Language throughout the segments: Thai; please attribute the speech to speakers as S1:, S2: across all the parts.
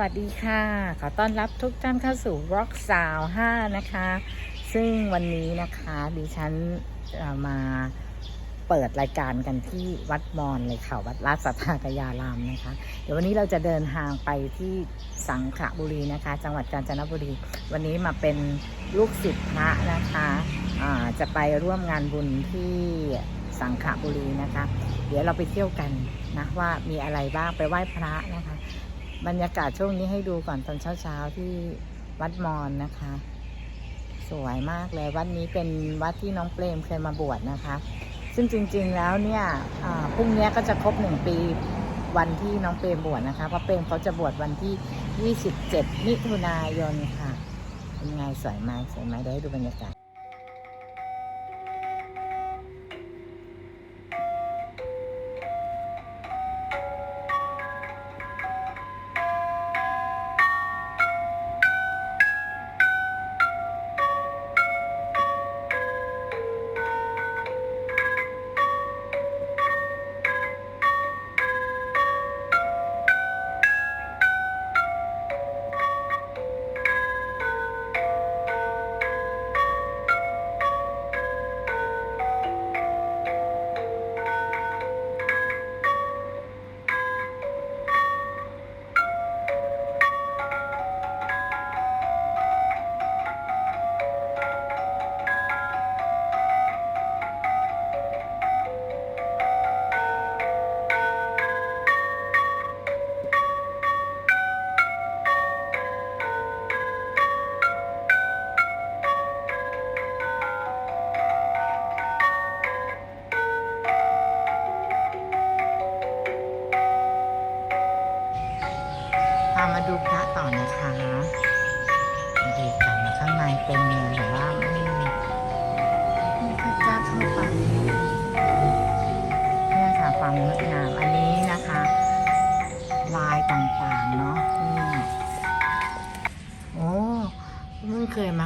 S1: วัสดีค่ะ ขอต้อนรับทุกท่านเข้าสู่ Rock Sound 5นะคะ ซึ่งวันนี้นะคะดิฉันมาเปิดรายการกันที่วัดมอนเลยค่ะ วัดราชสัทธากยารามนะคะ เดี๋ยววันนี้เราจะเดินทางไปที่สังขบุรีนะคะ จังหวัดกาญจนบุรี วันนี้มาเป็นลูกศิษย์พระนะคะอ่าจะไปร่วมงานบุญที่สังขบุรีนะคะ เดี๋ยวเราไปเที่ยวกันนะว่ามีอะไรบ้างไปไหว้พระนะคะ บรรยากาศช่วงนี้ให้ดูก่อนตอนเช้าๆที่วัดมอนนะคะ สวยมากเลยวัดนี้เป็นวัดที่น้องเปรมเคยมาบวชนะคะ ซึ่งจริง ๆแล้วเนี่ยพรุ่งนี้ก็จะครบหนึ่งปีวันที่น้องเปรมบวชนะคะเพราะเปรมเขาจะบวชวันที่ 27 มิถุนายนค่ะเป็นไงสวยไหมสวยไหมเดี๋ยวให้ดูบรรยากาศ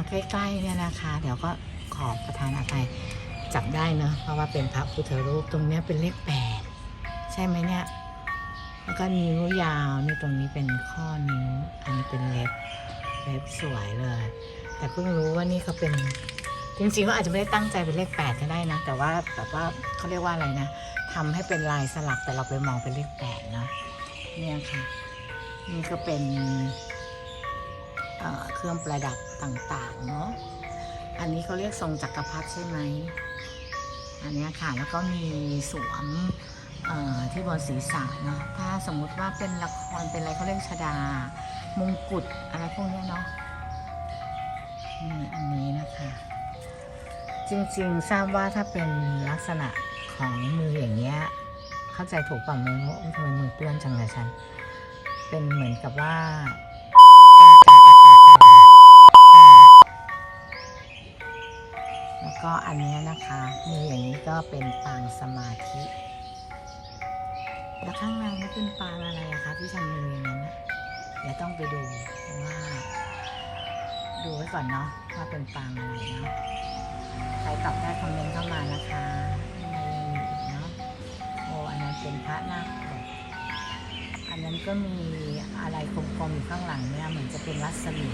S1: ใกล้ๆเนี่ยนะคะ เดี๋ยวก็ขอประทานอภัยจับได้เนอะเพราะว่าเป็นพระพุทธรูปตรงเนี้ยเป็นเลขแปดใช่ไหมเนี่ย แล้วก็นิ้วยาวนี่ตรงนี้เป็นข้อนิ้ว อันนี้เป็นเล็บเล็บสวยเลย แต่เพิ่งรู้ว่านี่เขาเป็นจริงๆก็อาจจะไม่ได้ตั้งใจเป็นเลขแปดก็ได้นะ แต่ว่าแบบว่าเขาเรียกว่าอะไรนะทำให้เป็นลายสลักแต่เราไปมองเป็นเลขแปดเนาะเนี่ยค่ะ นี่ก็เป็น เครื่องประดับต่างๆเนาะ อันนี้เขาเรียกทรงจักรพรรดิใช่ไหม อันนี้ค่ะแล้วก็มีสวมที่บนศีรษะเนาะ ถ้าสมมุติว่าเป็นละครเป็นอะไรเขาเรียกชดามงกุฎอะไรพวกนี้เนาะนี่อันนี้นะคะ จริงๆทราบว่าถ้าเป็นลักษณะของมืออย่างเงี้ยเข้าใจถูกป่ะมือว่าทำไมมือเปื้อนจังเลยฉัน เป็นเหมือนกับว่าเป็นการ แล้วก็อันนี้นะคะมืออย่างนี้ก็เป็นปางสมาธิแล้วข้างในนี่เป็นปางอะไรอะคะที่ทำมืออย่างนั้นนะเดี๋ยวต้องไปดูว่า ดูไว้ก่อนเนาะว่าเป็นปางอะไรเนาะใครตอบได้คอมเมนต์เข้ามานะคะในยังมีอีกเนาะโอ้อันนั้นเป็นพระนาคอันนั้นก็มีอะไรกลมๆอยู่ข้างหลังเนี่ยเหมือนจะเป็นรัศมี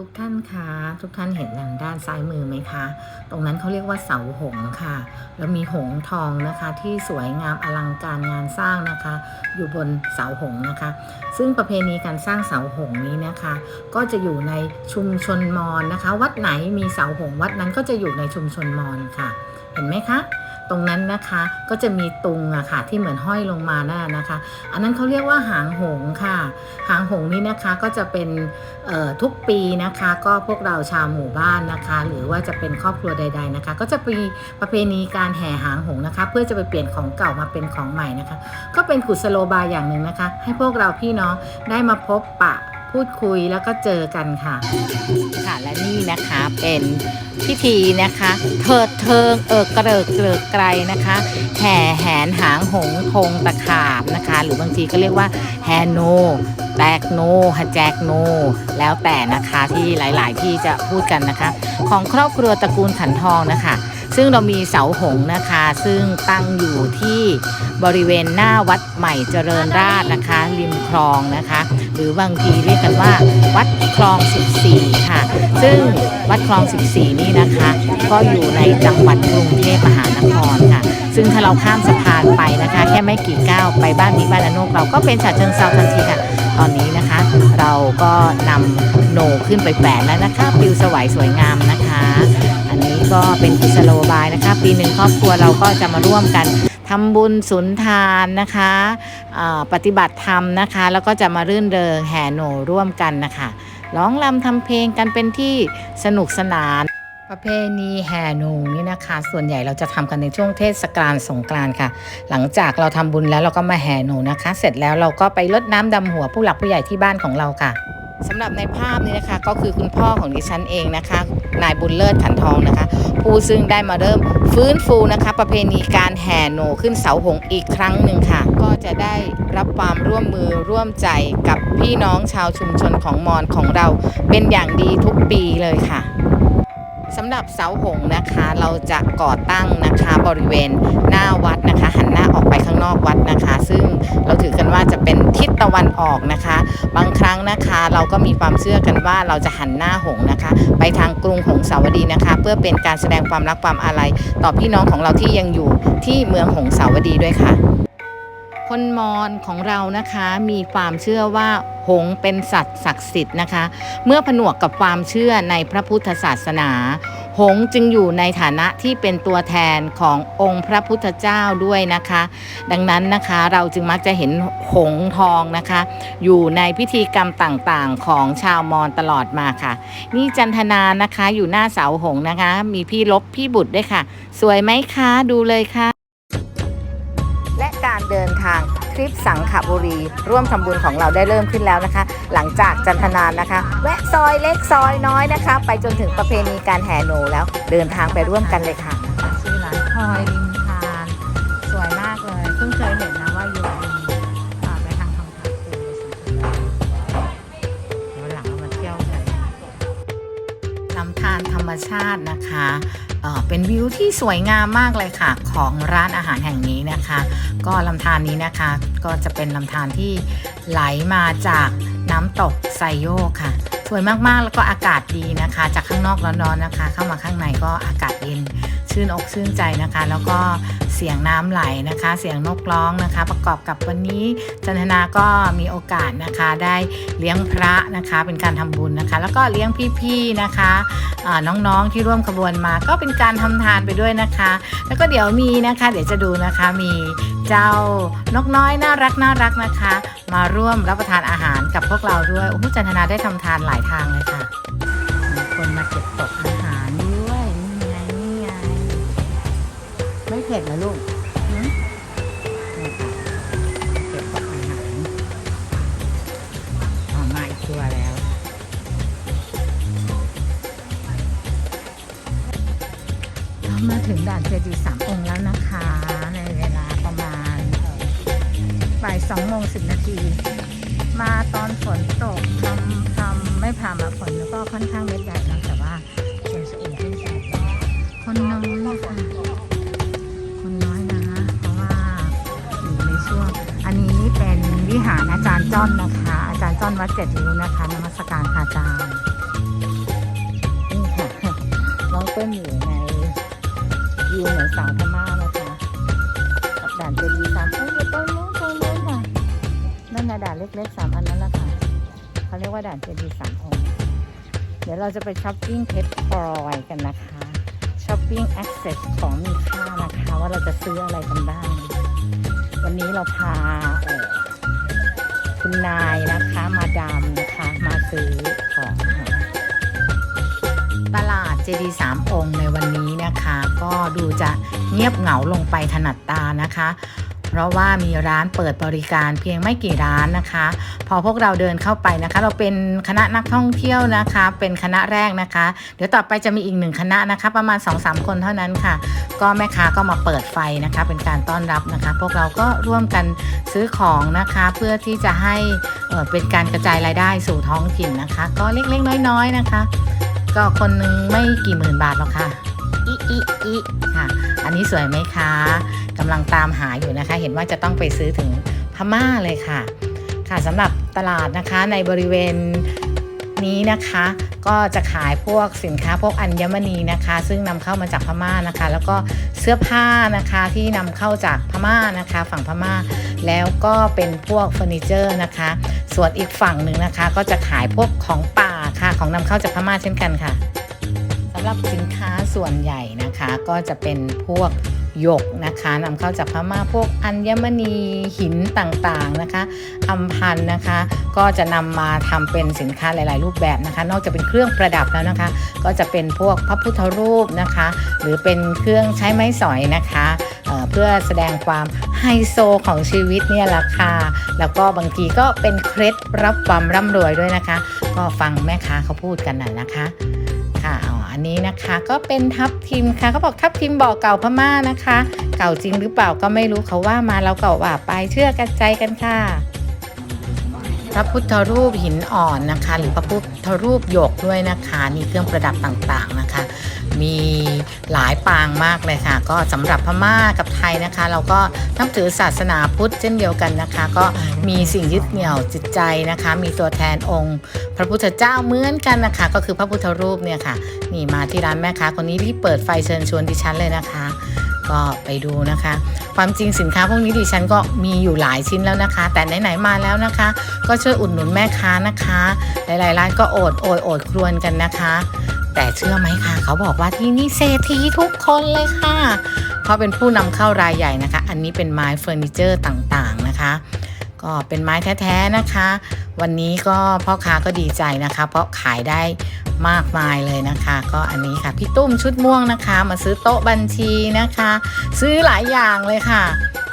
S1: ทุกท่านคะทุกท่านเห็นทางด้านซ้ายมือไหมคะ ตรงนั้นเขาเรียกว่าเสาหงค่ะ แล้วมีหงทองนะคะที่สวยงามอลังการงานสร้างนะคะ อยู่บนเสาหงนะคะ ซึ่งประเพณีการสร้างเสาหงนี้นะคะ ก็จะอยู่ในชุมชนมอญนะคะ วัดไหนมีเสาหงวัดนั้นก็จะอยู่ในชุมชนมอญค่ะ เห็นไหมคะตรงนั้นนะคะก็จะมีตุงอะค่ะที่เหมือนห้อยลงมาน่ะนะคะ อันนั้นเขาเรียกว่าหางหงค่ะ หางหงนี้นะคะก็จะเป็นทุกปีนะคะ ก็พวกเราชาวหมู่บ้านนะคะ หรือว่าจะเป็นครอบครัวใด ๆนะคะ ก็จะมีประเพณีการแห่หางหงนะคะ เพื่อจะไปเปลี่ยนของเก่ามาเป็นของใหม่นะคะ ก็เป็นกุศโลบายอย่างหนึ่งนะคะ ให้พวกเราพี่น้องได้มาพบปะ พูดคุยแล้วก็เจอกันค่ะ ค่ะและนี่นะคะเป็นพิธีนะคะเถิดเทิงเอิกกระเริกเกลิกไกลนะคะ แห่แหนหางหงธงตะขาบนะคะ หรือบางทีก็เรียกว่าแฮโนแตกโนฮแจกโน แล้วแต่นะคะที่หลาย ๆ ที่จะพูดกันนะคะ ของครอบครัวตระกูลขันทองนะคะ ซึ่งเรามีเสาหงนะคะ ซึ่งตั้งอยู่ที่บริเวณหน้าวัดใหม่เจริญราษนะคะ ริมคลองนะคะ หรือบางทีเรียกกันว่า วัดคลอง 14 ค่ะ ซึ่งวัดคลอง 14 นี่นะคะ ก็อยู่ในจังหวัดกรุงเทพมหานครค่ะ ซึ่งถ้าเราข้ามสะพานไปนะคะ แค่ไม่กี่ก้าวไปบ้านนี้บ้านอนกเราก็เป็นฉะเชิงเซาทันทีค่ะ ตอนนี้นะคะ เราก็นำโหนขึ้นไปแฝงแล้วนะคะปิวสวยสวยงามนะคะ อันนี้ก็เป็นกุศโลบายนะคะ ปีหนึ่งครอบครัวเราก็จะมาร่วมกัน ทำบุญสุนทานนะคะปฏิบัติธรรมนะคะ แล้วก็จะมารื่นเริงแห่โหนร่วมกันนะคะร้องรำทำเพลงกันเป็นที่สนุกสนาน ประเพณีแห่หนูนี่นะคะ ส่วนใหญ่เราจะทำกันในช่วงเทศกาลสงกรานต์ค่ะ หลังจากเราทำบุญแล้วเราก็มาแห่หนูนะคะ เสร็จแล้วเราก็ไปรดน้ำดำหัวผู้หลักผู้ใหญ่ที่บ้านของเราค่ะ สำหรับในภาพนี้นะคะก็คือคุณพ่อของดิฉันเองนะคะ นายบุญเลิศขันทองนะคะ ผู้ซึ่งได้มาเริ่มฟื้นฟูนะคะ ประเพณีการแห่โหนขึ้นเสาหงอีกครั้งหนึ่งค่ะ ก็จะได้รับความร่วมมือร่วมใจกับพี่น้องชาวชุมชนของมอญของเราเป็นอย่างดีทุกปีเลยค่ะสำหรับเสาหงนะคะเราจะก่อตั้งนะคะบริเวณหน้าวัดนะคะ หันหน้าออกไป ตะวันออกนะคะ บางครั้งนะคะเราก็มีความเชื่อกันว่าเราจะหันหน้าหงนะคะ ไปทางกรุงหงสาวดีนะคะ เพื่อเป็นการแสดงความรักความอาลัยต่อพี่น้องของเราที่ยังอยู่ที่เมืองหงสาวดีด้วยค่ะ คนมอญของเรานะคะมีความเชื่อว่าหงเป็นสัตว์ศักดิ์สิทธิ์นะคะ เมื่อผนวกกับความเชื่อในพระพุทธศาสนา หงจึงอยู่ในฐานะที่เป็นตัวแทนขององค์พระพุทธเจ้าด้วยนะคะ ดังนั้นนะคะเราจึงมักจะเห็นหงทองนะคะ อยู่ในพิธีกรรมต่างๆ ของชาวมอญตลอดมาค่ะ นี่จันทนานะคะอยู่หน้าเสาหงนะคะ มีพี่ลบพี่บุตรด้วยค่ะ สวยไหมคะดูเลยค่ะ ทริปสังขบุรี ร่วมทำบุญของเราได้เริ่มขึ้นแล้วนะคะ หลังจากจันทนานนะคะ แวะซอยเล็กซอยน้อยนะคะ ไปจนถึงประเพณีการแห่โหนแล้ว เดินทางไปร่วมกันเลยค่ะชื่อร้านพลอยริมทานสวยมากเลยเพิ่งเคยเห็นนะว่าอยู่ไปทางทางพักคูวันหลังเรามาเที่ยวกันลำธารธรรมชาตินะคะ เป็นวิวที่สวยงามมากเลยค่ะ ของร้านอาหารแห่งนี้นะคะ ก็ลำธารนี้นะคะ ก็จะเป็นลำธารที่ไหลมาจากน้ำตกไซโยค่ะ สวยมากๆแล้วก็อากาศดีนะคะ จากข้างนอกร้อนๆนะคะ เข้ามาข้างในก็อากาศเย็น ชื่นอกชื่นใจนะคะ แล้วก็เสียงน้ำไหลนะคะ เสียงนกร้องนะคะ ประกอบกับวันนี้จันทนาก็มีโอกาสนะคะได้เลี้ยงพระนะคะ เป็นการทำบุญนะคะ แล้วก็เลี้ยงพี่ๆนะคะน้องๆที่ร่วมขบวนมาก็เป็นการทำทานไปด้วยนะคะ แล้วก็เดี๋ยวมีนะคะ เดี๋ยวจะดูนะคะมีเจ้านกน้อยน่ารักน่ารักนะคะ มาร่วมรับประทานอาหารกับพวกเราด้วยโอ้โหจันทนาได้ทำทานหลายทางเลยค่ะ มีคนมาเก็บตก เผ็ดเหรอลูกหึนี่ค่ะเก็บตกอาหารอ๋อมาอีกตัวแล้ว เรามาถึงด่านเจดีย์สามองค์แล้วนะคะ ในเวลาประมาณบ่ายสองโมงสิบนาที มาตอนฝนตกทำทำไม่ผ่ามาฝนแล้วก็ค่อนข้างเม็ดใหญ่นะแต่ว่าเสียงสูงขึ้นสูงคนน้อยค่ะคน หารอาจารย์จ้อนนะคะ อาจารย์จ้อนวัดเจ็ดริ้วนะคะนมัสการค่ะอาจารย์นี่ค่ะน้องเปิ้ลอยู่ในวิวเหมือสาวพม่านะคะกับด่านเจดีย์สามโอ้ยอยู่ตรงนู้นตรงนู้นค่ะนั่นนะด่านเล็กๆสามอันนั้นแหละค่ะเขาเรียกว่าด่านเจดีย์สามองค์เดี๋ยวเราจะไปช้อปปิ้งเพชรพลอยกันนะคะช้อปปิ้งแอคเซสของมีค่านะคะ ว่าเราจะซื้ออะไรกันบ้างวันนี้เราพาเออ คุณนายนะคะ มาดามนะคะ มาซื้อของค่ะตลาดเจดีสามองค์ในวันนี้นะคะ ก็ดูจะเงียบเหงาลงไปถนัดตานะคะ ราะว่ามีร้านเปิดบริการเพียงไม่กี่ร้านนะคะ พอพวกเราเดินเข้าไปนะคะ เราเป็นคณะนักท่องเที่ยวนะคะ เป็นคณะแรกนะคะ เดี๋ยวต่อไปจะมีอีกหนึ่งคณะนะคะ ประมาณ 2-3 คนเท่านั้นค่ะ ก็แม่ค้าก็มาเปิดไฟนะคะ เป็นการต้อนรับนะคะ พวกเราก็ร่วมกันซื้อของนะคะ เพื่อที่จะให้เอ่อเป็นการกระจายรายได้สู่ท้องถิ่นนะคะ ก็เล็กๆน้อยๆนะคะ ก็คนหนึงไม่กี่หมื่นบาทหรอกค่ะอีอีอีค่ะ อันนี้สวยไหมคะกำลังตามหาอยู่นะคะ เห็นว่าจะต้องไปซื้อถึงพม่าเลยค่ะ ค่ะสำหรับตลาดนะคะในบริเวณนี้นะคะ ก็จะขายพวกสินค้าพวกอัญมณีนะคะ ซึ่งนำเข้ามาจากพม่านะคะ แล้วก็เสื้อผ้านะคะที่นำเข้าจากพม่านะคะ ฝั่งพม่า แล้วก็เป็นพวกเฟอร์นิเจอร์นะคะ ส่วนอีกฝั่งหนึ่งนะคะ ก็จะขายพวกของป่าค่ะของนำเข้าจากพม่าเช่นกันค่ะ สำหรับสินค้าส่วนใหญ่นะคะก็จะเป็นพวกหยกนะคะนำเข้าจากพม่าพวกอัญมณีหินต่างๆนะคะอัมพันนะคะ ก็จะนำมาทำเป็นสินค้าหลาย ๆ รูปแบบนะคะ นอกจากเป็นเครื่องประดับแล้วนะคะ ก็จะเป็นพวกพระพุทธรูปนะคะ หรือเป็นเครื่องใช้ไม้สอยนะคะเเพื่อแสดงความไฮโซของชีวิตเนี่ยแหละค่ะแล้วก็บางทีก็เป็นเคล็ดรับความร่ำรวยด้วยนะคะ ก็ฟังแม่ค้าเขาพูดกันหน่อยนะคะ อันนี้นะคะ ก็เป็นทับทิมค่ะเขาบอกทับทิมบ่อเก่าพม่านะคะ เก่าจริงหรือเปล่าก็ไม่รู้เขาว่ามาเราเก่าว่าไปเชื่อกันใจกันค่ะ ระพุทธรูปหินอ่อนนะคะ หรือพระพุทธรูปหยกด้วยนะคะมีเครื่องประดับต่างๆนะคะ มีหลายปางมากเลยค่ะ ก็สำหรับพม่ากับไทยนะคะ เราก็นับถือศาสนาพุทธเช่นเดียวกันนะคะ ก็มีสิ่งยึดเหนี่ยวจิตใจนะคะ มีตัวแทนองค์ พระพุทธเจ้าเหมือนกันนะคะ ก็คือพระพุทธรูปเนี่ยค่ะนี่มาที่ร้านแม่ค้าคนนี้ที่เปิดไฟเชิญชวนดิฉันเลยนะคะ ก็ไปดูนะคะ ความจริงสินค้าพวกนี้ดิฉันก็มีอยู่หลายชิ้นแล้วนะคะ แต่ไหนๆมาแล้วนะคะ ก็ช่วยอุดหนุนแม่ค้านะคะ หลายๆร้านก็โอดโอยโอดครวนกันนะคะ แต่เชื่อไหมคะเขาบอกว่าที่นี่เศรษฐีทุกคนเลยค่ะ เพราะเป็นผู้นำเข้ารายใหญ่นะคะ อันนี้เป็นไม้เฟอร์นิเจอร์ต่างๆนะคะ ก็เป็นไม้แท้ๆนะคะ วันนี้ก็พ่อค้าก็ดีใจนะคะ เพราะขายได้มากมายเลยนะคะ ก็อันนี้ค่ะพี่ตุ้มชุดม่วงนะคะ มาซื้อโต๊ะบัญชีนะคะ ซื้อหลายอย่างเลยค่ะ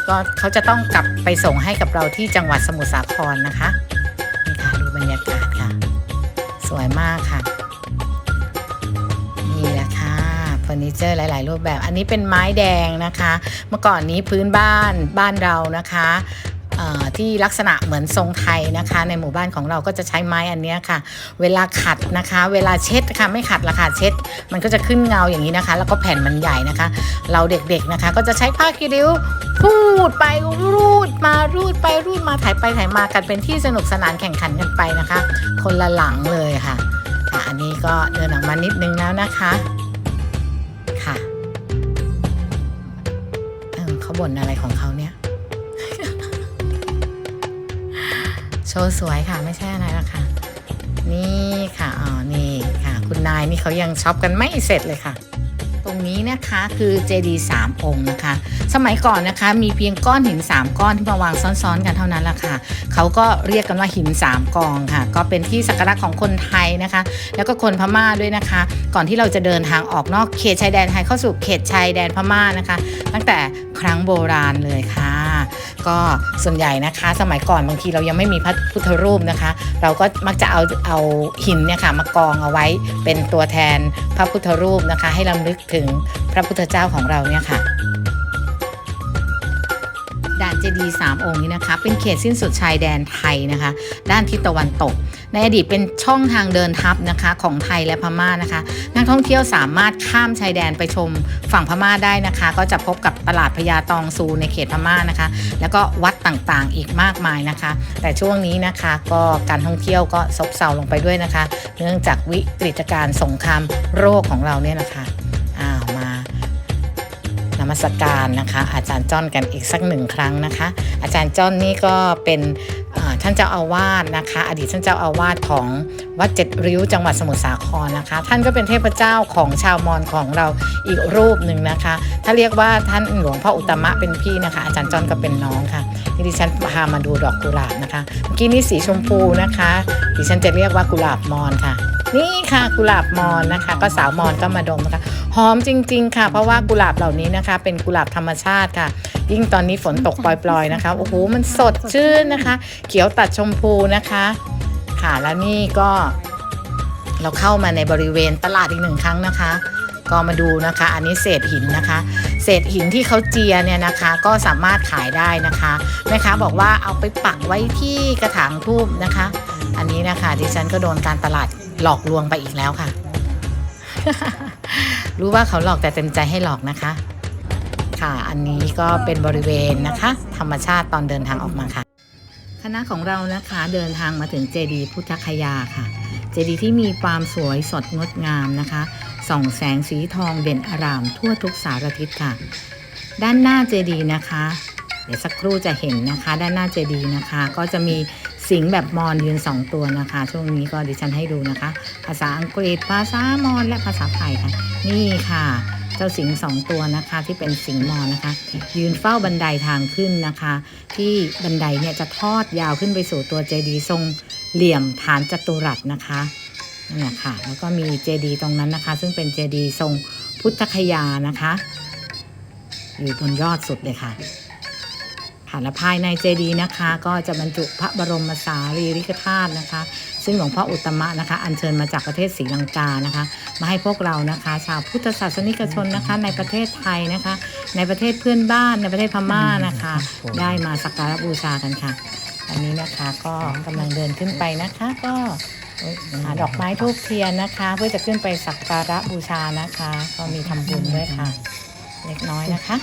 S1: ก็เขาจะต้องกลับไปส่งให้กับเราที่จังหวัดสมุทรสาครนะคะนี่ค่ะดูบรรยากาศค่ะ สวยมากค่ะนี่แหละค่ะเฟอร์นิเจอร์หลาย ๆ รูปแบบ อันนี้เป็นไม้แดงนะคะ เมื่อก่อนนี้พื้นบ้านบ้านเรานะคะ ที่ลักษณะเหมือนทรงไทยนะคะ ในหมู่บ้านของเราก็จะใช้ไม้อันเนี้ยค่ะ เวลาขัดนะคะ เวลาเช็ดค่ะไม่ขัดละค่ะเช็ด มันก็จะขึ้นเงาอย่างนี้นะคะ แล้วก็แผ่นมันใหญ่นะคะ เราเด็กๆนะคะ ก็จะใช้ผ้าคีริ้วพูดไปรูดมารูดไปรูดมาถ่ายไปถ่ายมากันเป็นที่สนุกสนานแข่งขันกันไปนะคะ คนละหลังเลยค่ะอันนี้ก็เดินออกมานิดนึงแล้วนะคะค่ะเขาบ่นอะไรของเขาเนี่ย โชว์สวยค่ะไม่ใช่อะไรหรอกค่ะ นี่ค่ะอ๋อนี่ค่ะ คุณนายนี่เขายังช็อปกันไม่เสร็จเลยค่ะ ตรงนี้นะคะคือเจดีสามองค์นะคะ สมัยก่อนนะคะมีเพียงก้อนหิน 3 ก้อนที่มาวางซ้อนๆ กันเท่านั้นแหละค่ะเขาก็เรียกกันว่าหิน 3กองค่ะ ก็เป็นที่สักการะของคนไทยนะคะ แล้วก็คนพม่าด้วยนะคะ ก่อนที่เราจะเดินทางออกนอกเขตชายแดนไทยเข้าสู่เขตชายแดนพม่านะคะ ตั้งแต่ครั้งโบราณเลยค่ะ ก็ส่วนใหญ่นะคะ สมัยก่อนบางทีเรายังไม่มีพระพุทธรูปนะคะ เราก็มักจะเอาเอาหินเนี่ยค่ะมากองเอาไว้เป็นตัวแทนพระพุทธรูปนะคะ ให้ลำลึกถึงพระพุทธเจ้าของเราเนี่ยค่ะด่านเจดีย์สามองค์นี้นะคะ เป็นเขตสิ้นสุดชายแดนไทยนะคะ ด้านทิศตะวันตก ในอดีตเป็นช่องทางเดินทัพนะคะของไทยและพม่านะคะ นักท่องเที่ยวสามารถข้ามชายแดนไปชมฝั่งพม่าได้นะคะ ก็จะพบกับตลาดพญาตองซูในเขตพม่านะคะ แล้วก็วัดต่างๆอีกมากมายนะคะ แต่ช่วงนี้นะคะก็การท่องเที่ยวก็ซบเซาลงไปด้วยนะคะ เนื่องจากวิกฤตการณ์สงครามโรคของเราเนี่ยนะคะอ้าวมานมัสการนะคะ อาจารย์จ้อนกันอีกสักหนึ่งครั้งนะคะ อาจารย์จ้อนนี่ก็เป็น ท่านเจ้าอาวาสนะคะ อดีตท่านเจ้าอาวาสของวัดเจ็ดริ้วจังหวัดสมุทรสาครนะคะ ท่านก็เป็นเทพเจ้าของชาวมอญของเราอีกรูปหนึ่งนะคะ ถ้าเรียกว่าท่านหลวงพ่ออุตมะเป็นพี่นะคะ อาจารย์จอนก็เป็นน้องค่ะที่ดิฉันพามาดูดอกกุหลาบนะคะเมื่อกี้นี่สีชมพูนะคะดิฉันจะเรียกว่ากุหลาบมอญค่ะ นี่ค่ะกุหลาบมอนนะคะ ก็สาวมอนก็มาดมนะคะหอมจริง ๆ ค่ะ เพราะว่ากุหลาบเหล่านี้นะคะ เป็นกุหลาบธรรมชาติค่ะ ยิ่งตอนนี้ฝนตกปล่อยๆนะคะโอ้โหมันสดชื่นนะคะ เขียวตัดชมพูนะคะ ค่ะแล้วนี่ก็เราเข้ามาในบริเวณตลาดอีกหนึ่งครั้งนะคะ ก็มาดูนะคะ อันนี้เศษหินนะคะ เศษหินที่เขาเจียเนี่ยนะคะ ก็สามารถขายได้นะคะแม่ค้าบอกว่าเอาไปปักไว้ที่กระถางทูบนะคะ อันนี้นะคะดิฉันก็โดนการตลาด หลอกลวงไปอีกแล้วค่ะ รู้ว่าเขาหลอกแต่เต็มใจให้หลอกนะคะ ค่ะ อันนี้ก็เป็นบริเวณนะคะ ธรรมชาติตอนเดินทางออกมาค่ะ คณะของเรานะคะเดินทางมาถึงเจดีย์พุทธคยาค่ะ เจดีย์ที่มีความสวยสดงดงามนะคะส่องแสงสีทองเด่นอาราม ทั่วทุกสารทิศค่ะ ด้านหน้าเจดีย์นะคะ เดี๋ยวสักครู่จะเห็นนะคะ ด้านหน้าเจดีย์นะคะ ก็จะมี สิงแบบมอญยืนสองตัวนะคะ ช่วงนี้ก็ดิฉันให้ดูนะคะ ภาษาอังกฤษ ภาษามอญและภาษาไทยค่ะ นี่ค่ะ เจ้าสิงสองตัวนะคะที่เป็นสิงมอญนะคะ ยืนเฝ้าบันไดทางขึ้นนะคะ ที่บันไดเนี่ยจะทอดยาวขึ้นไปสู่ตัวเจดีย์ทรงเหลี่ยมฐานจัตุรัสนะคะนั่นแหละค่ะแล้วก็มีเจดีย์ตรงนั้นนะคะ ซึ่งเป็นเจดีย์ทรงพุทธคยานะคะ อยู่บนยอดสุดเลยค่ะ ค่ะและภายในเจดีย์นะคะ ก็จะบรรจุพระบรมสารีริกธาตุนะคะ ซึ่งหลวงพ่ออุตตมะนะคะ อัญเชิญมาจากประเทศศรีลังกานะคะ มาให้พวกเรานะคะ ชาวพุทธศาสนิกชนนะคะ ในประเทศไทยนะคะ ในประเทศเพื่อนบ้านในประเทศพม่านะคะ ได้มาสักการะบูชากันค่ะ อันนี้นะคะก็กำลังเดินขึ้นไปนะคะ ก็หาดอกไม้ทูบเทียนนะคะ เพื่อจะขึ้นไปสักการะบูชานะคะ ก็มีทำบุญด้วยค่ะ เล็กน้อยนะคะ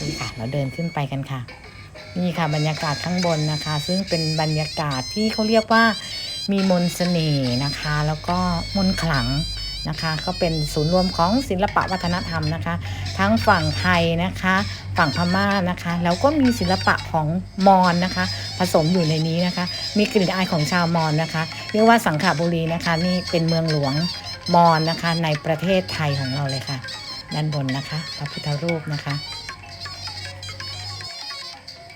S1: โอเคค่ะ เราเดินขึ้นไปกันค่ะ นี่ค่ะบรรยากาศข้างบนนะคะ ซึ่งเป็นบรรยากาศที่เขาเรียกว่ามีมนต์เสน่ห์นะคะ แล้วก็มนต์ขลังนะคะก็เป็นศูนย์รวมของศิลปะวัฒนธรรมนะคะ ทั้งฝั่งไทยนะคะ ฝั่งพม่านะคะ แล้วก็มีศิลปะของมอญนะคะ ผสมอยู่ในนี้นะคะ มีกลิ่นอายของชาวมอญนะคะเรียกว่าสังขบุรีนะคะ นี่เป็นเมืองหลวงมอญนะคะ ในประเทศไทยของเราเลยค่ะ ด้านบนนะคะพระพุทธรูปนะคะ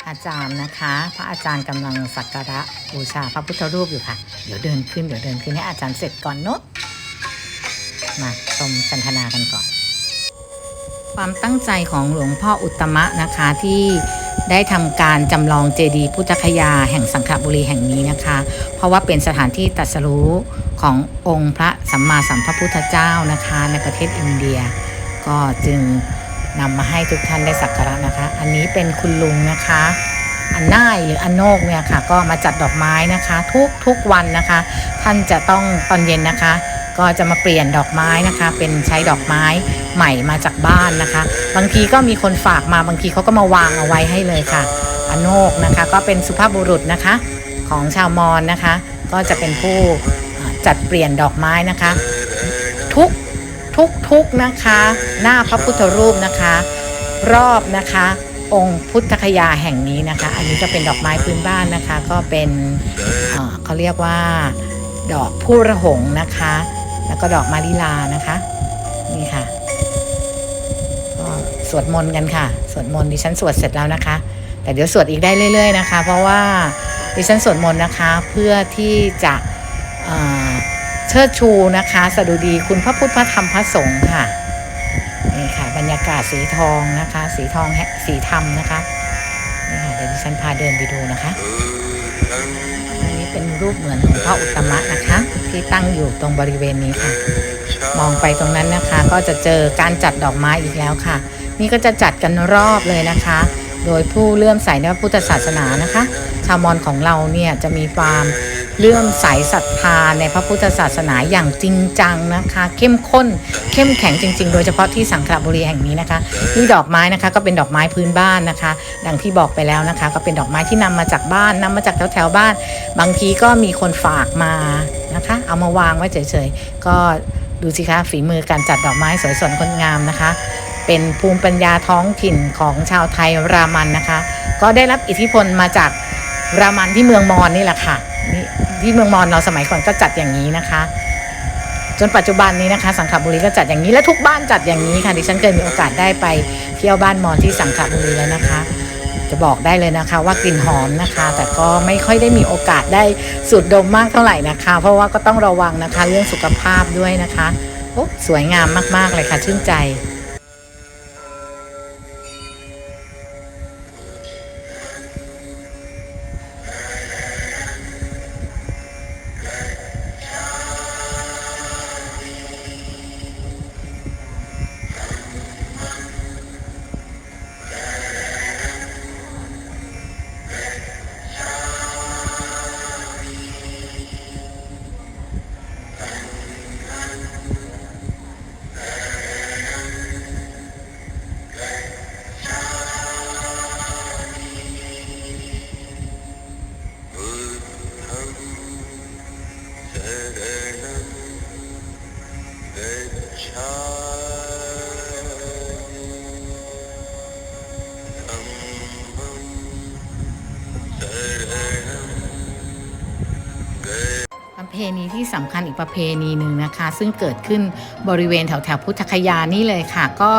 S1: อาจารย์นะคะ พระอาจารย์กำลังสักการะบูชาพระพุทธรูปอยู่ค่ะ เดี๋ยวเดินขึ้นเดี๋ยวเดินขึ้นให้อาจารย์เสร็จก่อนเนอะมาชมสันทนากันก่อน ความตั้งใจของหลวงพ่ออุตตมะนะคะที่ได้ทำการจำลองเจดีย์พุทธคยาแห่งสังขบุรีแห่งนี้นะคะ เพราะว่าเป็นสถานที่ตรัสรู้ขององค์พระสัมมาสัมพุทธเจ้านะคะ ในประเทศอินเดีย ก็จึง นำมาให้ทุกท่านได้สักการะนะคะ อันนี้เป็นคุณลุงนะคะ อันน่ายหรืออันโนกเนี่ยค่ะ ก็มาจัดดอกไม้นะคะ ทุกทุกวันนะคะ ท่านจะต้องตอนเย็นนะคะ ก็จะมาเปลี่ยนดอกไม้นะคะ เป็นใช้ดอกไม้ใหม่มาจากบ้านนะคะ บางทีก็มีคนฝากมาบางทีเขาก็มาวางเอาไว้ให้เลยค่ะอันโนกนะคะ ก็เป็นสุภาพบุรุษนะคะ ของชาวมอญนะคะ ก็จะเป็นผู้จัดเปลี่ยนดอกไม้นะคะ ทุก ทุกทุกนะคะ หน้าพระพุทธรูปนะคะ รอบนะคะ องค์พุทธคยาแห่งนี้นะคะ อันนี้ก็เป็นดอกไม้พื้นบ้านนะคะ ก็เป็นเขาเรียกว่า ดอกผู้ระหงนะคะ แล้วก็ดอกมาริลานะคะ นี่ค่ะก็สวดมนต์กันค่ะ สวดมนต์ดิฉันสวดเสร็จแล้วนะคะ แต่เดี๋ยวสวดอีกได้เรื่อย ๆ นะคะ เพราะว่าดิฉันสวดมนต์นะคะเพื่อที่จะอ่อ เชิดชูนะคะสดุดีคุณพระพุทธพระธรรมพระสงฆ์ค่ะนี่ค่ะ บรรยากาศสีทองนะคะ สีทองแฮสีธรรมนะคะนี่ค่ะเดี๋ยวดิฉันพาเดินไปดูนะคะอันนี้เป็นรูปเหมือนหลวงพ่ออุตตมะนะคะ ที่ตั้งอยู่ตรงบริเวณนี้ค่ะ มองไปตรงนั้นนะคะ ก็จะเจอการจัดดอกไม้อีกแล้วค่ะ นี่ก็จะจัดกันรอบเลยนะคะ โดยผู้เลื่อมใสในพระพุทธศาสนานะคะ ชาวมอญของเราเนี่ยจะมีความเลื่อมใสศรัทธาในพระพุทธศาสนาอย่างจริงจังนะคะ เข้มข้น เข้มแข็งจริง ๆ โดยเฉพาะที่สังขละบุรีแห่งนี้นะคะนี่ดอกไม้นะคะก็เป็นดอกไม้พื้นบ้านนะคะ ดังที่บอกไปแล้วนะคะ ก็เป็นดอกไม้ที่นำมาจากบ้านนำมาจากแถวแถวๆบ้าน บางทีก็มีคนฝากมานะคะ เอามาวางไว้เฉยๆก็ดูสิคะฝีมือการจัดดอกไม้สวยสดงดงามนะคะ เป็นภูมิปัญญาท้องถิ่นของชาวไทยรามันนะคะ ก็ได้รับอิทธิพลมาจากรามันที่เมืองมอญนี่แหละค่ะนี่ที่เมืองมอญเราสมัยก่อนก็จัดอย่างนี้นะคะ จนปัจจุบันนี้นะคะ สังขบุรีก็จัดอย่างนี้และทุกบ้านจัดอย่างนี้ค่ะดิฉันเคยมีโอกาสได้ไปเที่ยวบ้านมอญที่สังขบุรีแล้วนะคะ จะบอกได้เลยนะคะว่ากลิ่นหอมนะคะ แต่ก็ไม่ค่อยได้มีโอกาสได้สูดดมมากเท่าไหร่นะคะ เพราะว่าก็ต้องระวังนะคะเรื่องสุขภาพด้วยนะคะโอ้สวยงามมากๆเลยค่ะชื่นใจ ณีที่สำคัญอีกประเพณีหนึ่งนะคะ ซึ่งเกิดขึ้นบริเวณแถวแถวพุทธคยานี่เลยค่ะ ก็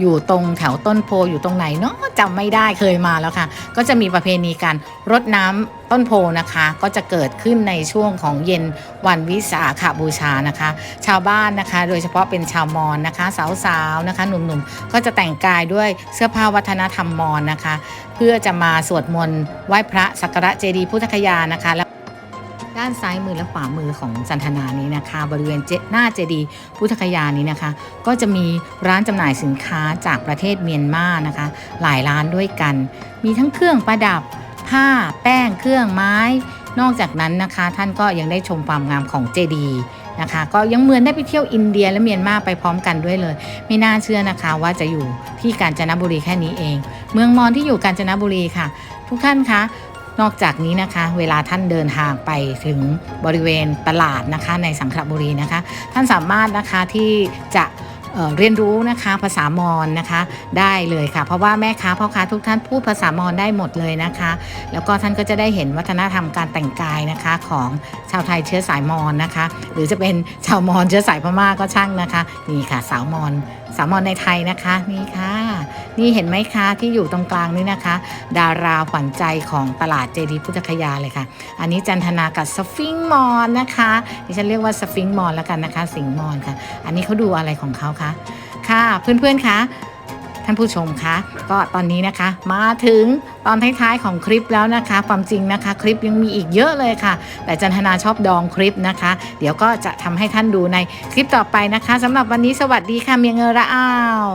S1: อยู่ตรงแถวต้นโพอยู่ตรงไหนเนาะจำไม่ได้เคยมาแล้วค่ะ ก็จะมีประเพณีการรดน้ำต้นโพนะคะ ก็จะเกิดขึ้นในช่วงของเย็นวันวิสาขบูชานะคะ ชาวบ้านนะคะ โดยเฉพาะเป็นชาวมอญนะคะ สาวๆนะคะหนุ่มๆก็จะแต่งกายด้วยเสื้อผ้าวัฒนธรรมมอญนะคะ เพื่อจะมาสวดมนต์ไหว้พระสักการะเจดีย์พุทธคยานะคะ ด้านซ้ายมือและขวามือของจันทนานี้นะคะ บริเวณเจหน้าเจดีพุทธคยานี้นะคะ ก็จะมีร้านจำหน่ายสินค้าจากประเทศเมียนมานะคะ หลายร้านด้วยกัน มีทั้งเครื่องประดับผ้าแป้งเครื่องไม้ นอกจากนั้นนะคะ ท่านก็ยังได้ชมความงามของเจดีนะคะก็ยังเหมือนได้ไปเที่ยวอินเดียและเมียนมาไปพร้อมกันด้วยเลย ไม่น่าเชื่อนะคะว่าจะอยู่ที่กาญจนบุรีแค่นี้เอง เมืองมอญที่อยู่กาญจนบุรีค่ะ ทุกท่านคะ นอกจากนี้นะคะ เวลาท่านเดินทางไปถึงบริเวณตลาดนะคะในสังขละบุรีนะคะ ท่านสามารถนะคะที่จะเเรียนรู้นะคะภาษามอญนะคะได้เลยค่ะ เพราะว่าแม่ค้าพ่อค้าทุกท่านพูดภาษามอญได้หมดเลยนะคะ แล้วก็ท่านก็จะได้เห็นวัฒนธรรมการแต่งกายนะคะของชาวไทยเชื้อสายมอญนะคะ หรือจะเป็นชาวมอญเชื้อสายพม่าก็ช่างนะคะนี่ค่ะสาวมอญ สามอนในไทยนะคะนี่ค่ะ นี่เห็นไหมคะที่อยู่ตรงกลางนี่นะคะ ดาราขวัญใจของตลาดเจดีย์พุทธคยาเลยค่ะ อันนี้จันทนากับสฟิงมอนนะคะดิฉันเรียกว่าสฟิงมอนแล้วกันนะคะ สิงมอนค่ะ อันนี้เขาดูอะไรของเขาคะค่ะเพื่อนๆคะ ท่านผู้ชมคะก็ตอนนี้นะคะ มาถึงตอนท้ายๆของคลิปแล้วนะคะ ความจริงนะคะ คลิปยังมีอีกเยอะเลยค่ะ แต่จันทนาชอบดองคลิปนะคะ เดี๋ยวก็จะทำให้ท่านดูในคลิปต่อไปนะคะสำหรับวันนี้สวัสดีค่ะเมียเงอระอ้าว